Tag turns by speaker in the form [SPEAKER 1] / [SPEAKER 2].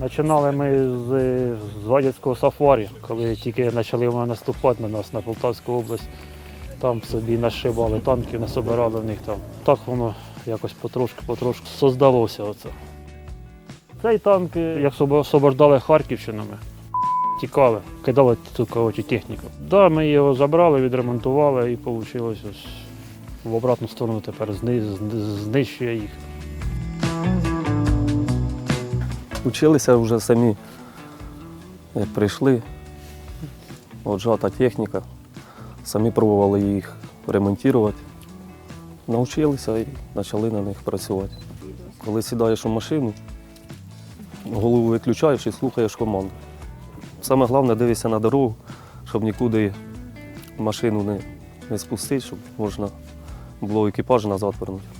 [SPEAKER 1] Починали ми з, з Вадівського сафарі, коли тільки почали наступати на нас на Полтавську область. Там собі нашибали танки, насобирали в них там. Так воно якось потрошку-потрошку создалося оце. Цей танк, як освоб- освобождали Харківщину, ми тікали, кидали цю коротше, техніку. Да, ми його забрали, відремонтували і вийшло в обратну сторону тепер зни, зни- знищує їх.
[SPEAKER 2] Училися вже самі, як прийшли, от жата техніка, самі пробували їх ремонтувати. Навчилися і почали на них працювати. Коли сідаєш у машину, голову виключаєш і слухаєш команду. Саме головне дивишся на дорогу, щоб нікуди машину не, не спустити, щоб можна було екіпаж назад вернути.